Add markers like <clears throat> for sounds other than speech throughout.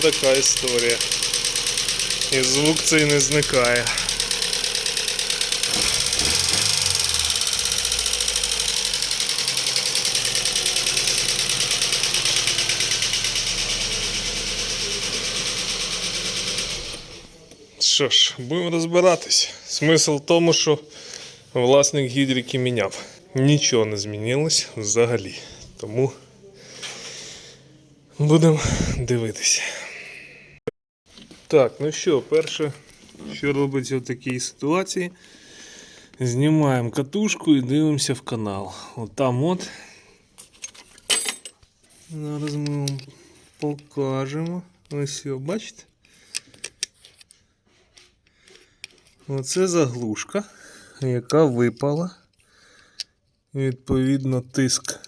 Така історія. І звук цей не зникає. Що ж, будемо розбиратись. Смисл в тому, що власник гідрики міняв. Нічого не змінилось взагалі. Тому будемо дивитися. Так, ну що, перше, що робиться в такій ситуації? Знімаємо катушку і дивимося в канал. От там от. Зараз ми вам покажемо. Ось його, бачите? Оце заглушка, яка випала. Відповідно, тиск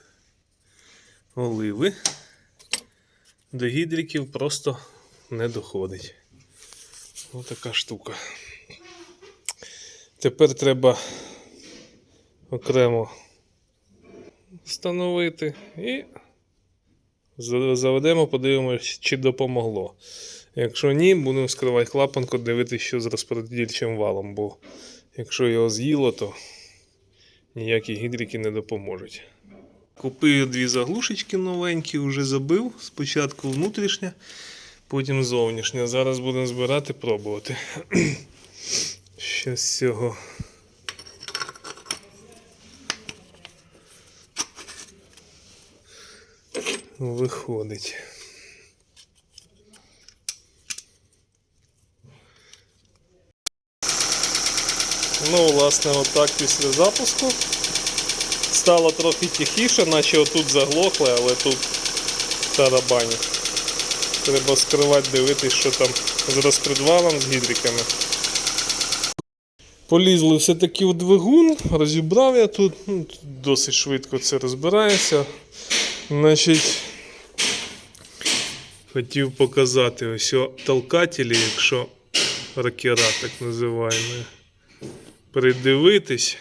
оливи до гідриків просто не доходить. Ось така штука. Тепер треба окремо встановити і заведемо, подивимось, чи допомогло. Якщо ні, будемо скривати клапанку, дивитися, що з розподільчим валом, бо якщо його з'їло, то ніякі гідрики не допоможуть. Купив дві заглушечки новенькі, вже забив. Спочатку внутрішня, потім зовнішня. Зараз будемо збирати, пробувати. <clears throat> Що з цього. Виходить. Ну, власне, отак після запуску. Стало трохи тихіше, наче отут заглохли, але тут тарабані. Треба скривати, дивитись, що там з розпредвалом, з гідриками. Полізли все-таки в двигун, розібрав я тут, ну, досить швидко це розбирається. Значить, хотів показати ось толкателі, якщо ракера так називаємо придивитись,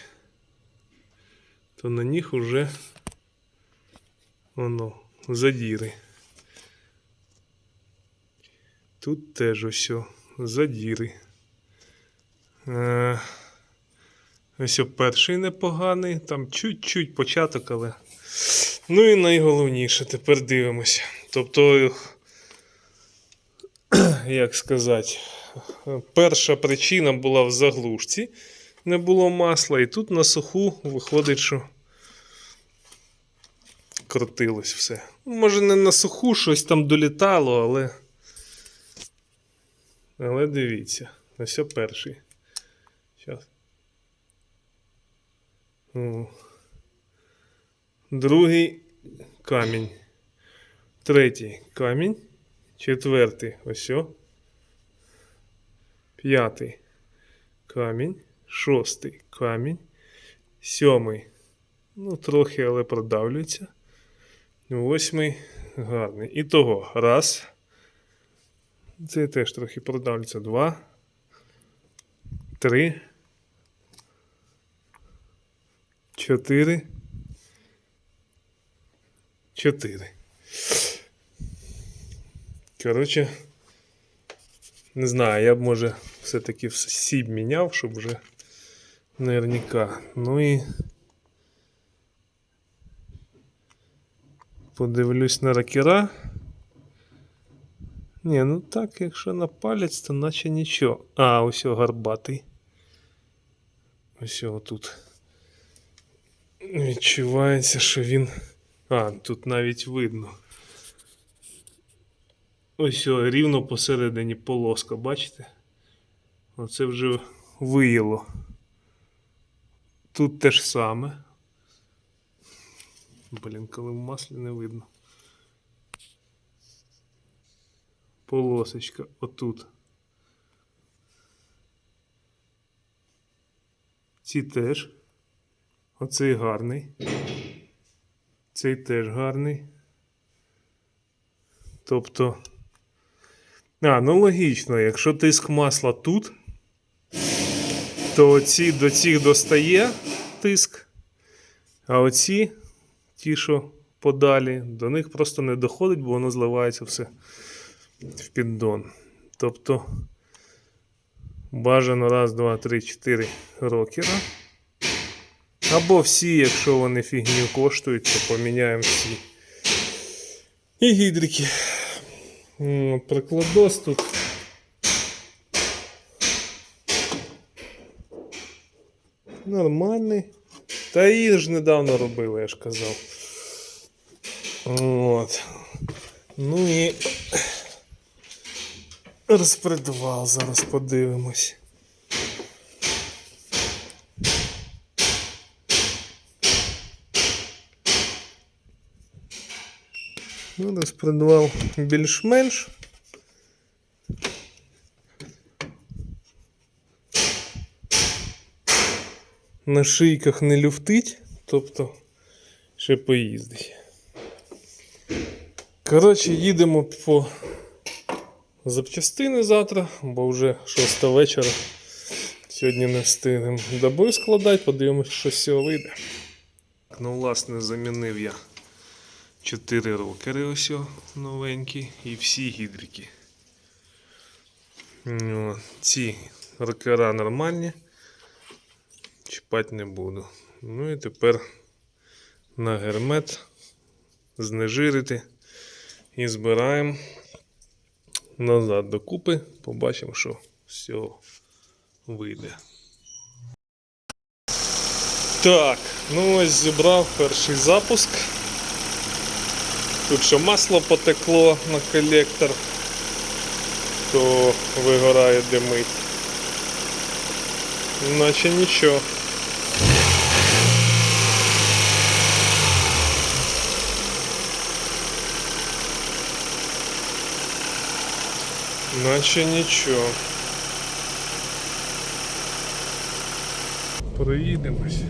то на них уже воно задіри. Тут теж ось задіри. Е, ось перший непоганий, там чуть-чуть початок, але. Ну і найголовніше, тепер дивимося. Тобто, <clears throat> як сказати, перша причина була в заглушці не було масла, і тут на суху виходить, що крутилось все. Може, не на суху щось там долітало, але. Але дивіться, ось перший. Зараз. Другий камінь. Третій камінь. Четвертий ось. П'ятий камінь шостий камінь, сьомий, ну, трохи, але продавлюється. Восьмий гарний. І того раз. Це теж трохи продавлюється. Два. Три. Чотири. Чотири. Коротше, не знаю, я б може все-таки всі б міняв, щоб вже наверняка. Ну і подивлюсь на ракера. Ні, ну так, якщо на палець, то наче нічого. А, ось о, гарбатий. Ось тут. Відчувається, що він. А, тут навіть видно. Ось рівно посередині полоска, бачите? Оце вже виїло. Тут те ж саме. Блін, коли в маслі не видно. Полосочка отут. Ці теж. Оцей гарний. Цей теж гарний. Тобто. А, ну логічно, якщо тиск масла тут, то оці до цих достає тиск, а оці, ті, що подалі, до них просто не доходить, бо воно зливається все в піддон. Тобто бажано раз, два, три, чотири рокера. Або всі, якщо вони фігню коштують, то поміняємо всі. І гідрики. Прикладос тут. Нормальний. Та її ж недавно робили, я ж казав. От. Ну і розпредвал, зараз подивимось. Ну, розпредвал більш-менш. На шийках не люфтить, тобто ще поїздить. Коротше, їдемо по запчастини завтра, бо вже 6 вечора. Сьогодні не встигнемо добою складати, подивимось, що з цього вийде. Ну, власне, замінив я 4 рокери ось новенькі і всі гідрики. Ну, Ці рокера нормальні. Чіпати не буду. Ну і тепер на гермет знежирити і збираємо назад докупи. Побачимо, що цього вийде. Так, ну ось зібрав перший запуск. Тут ще масло потекло на колектор, то вигорає димить. Наче нічого. Наче нічого. Проїдемось.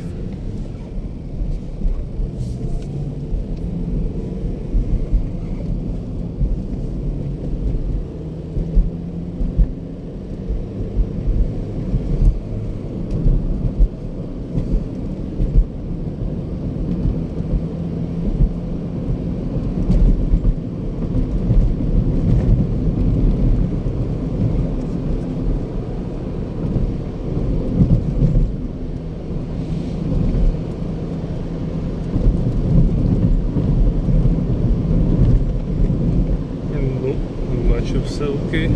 Ну, окей.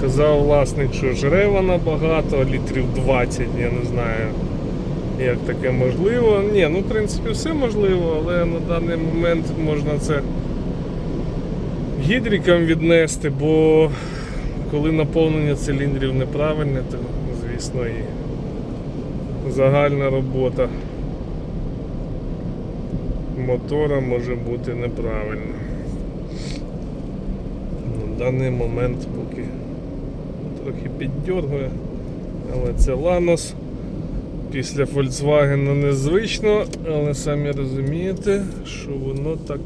Казав власник, що жре вона багато, літрів 20, я не знаю, як таке можливо. Ні, ну в принципі все можливо, але на даний момент можна це гідрикам віднести, бо коли наповнення циліндрів неправильне, то звісно і загальна робота мотора може бути неправильна. На даний момент поки трохи піддергує, але це Ланос. Після Volkswagen незвично, але самі розумієте, що воно так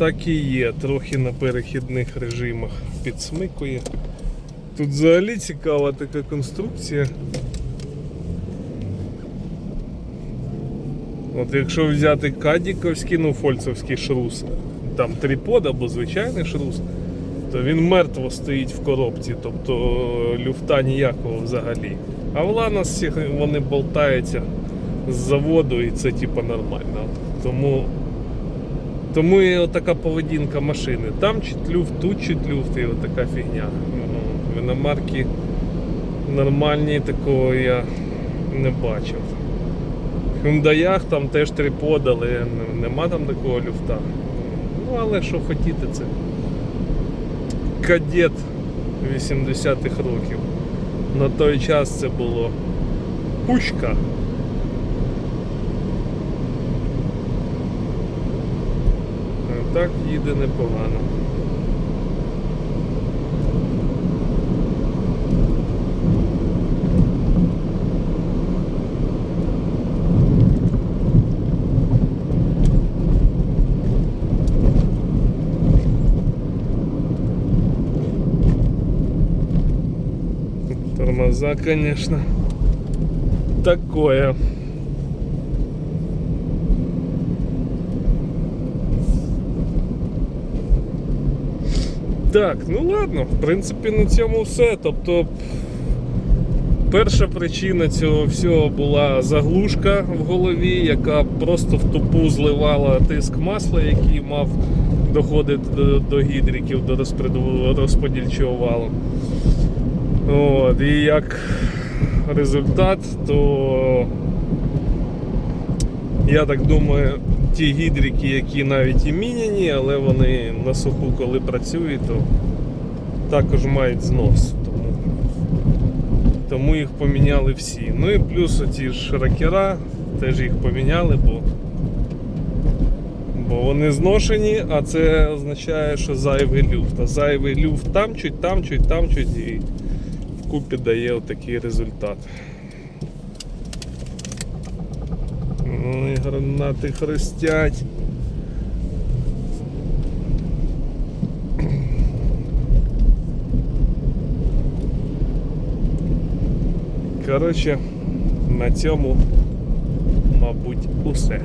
так і є, трохи на перехідних режимах підсмикує. Тут взагалі цікава така конструкція. От якщо взяти кадіковський, ну фольцовський шрус, там трипод або звичайний шрус, то він мертво стоїть в коробці, тобто люфта ніякого взагалі. А в Ланосі вони болтаються з заводу і це типа нормально. Тому тому і така поведінка машини. Там чуть люфт, тут чуть люфт і така фігня. Ну, Іномарки нормальні такого я не бачив. В Hyundai там теж трипод, але нема там такого люфта. Ну, але що хотіти це. Кадет 80-х років. На той час це було пушка. Так їде непогано. Тормоза, конечно. Такое. Так, ну ладно, в принципі, на цьому все. Тобто, перша причина цього всього була заглушка в голові, яка просто в тупу зливала тиск масла, який мав доходити до, до гідриків, до розподільчого валу. От, і як результат, то я так думаю, ті гідрики, які навіть і міняні, але вони на суху, коли працюють, то також мають знос. Тому, тому їх поміняли всі. Ну і плюс оці ж ракера теж їх поміняли, бо, бо вони зношені, а це означає, що зайвий люфт. А зайвий люфт там чуть, там чуть, там чуть і вкупі дає отакий результат. Ой, гранати хрестять. Коротше, на цьому, мабуть, усе.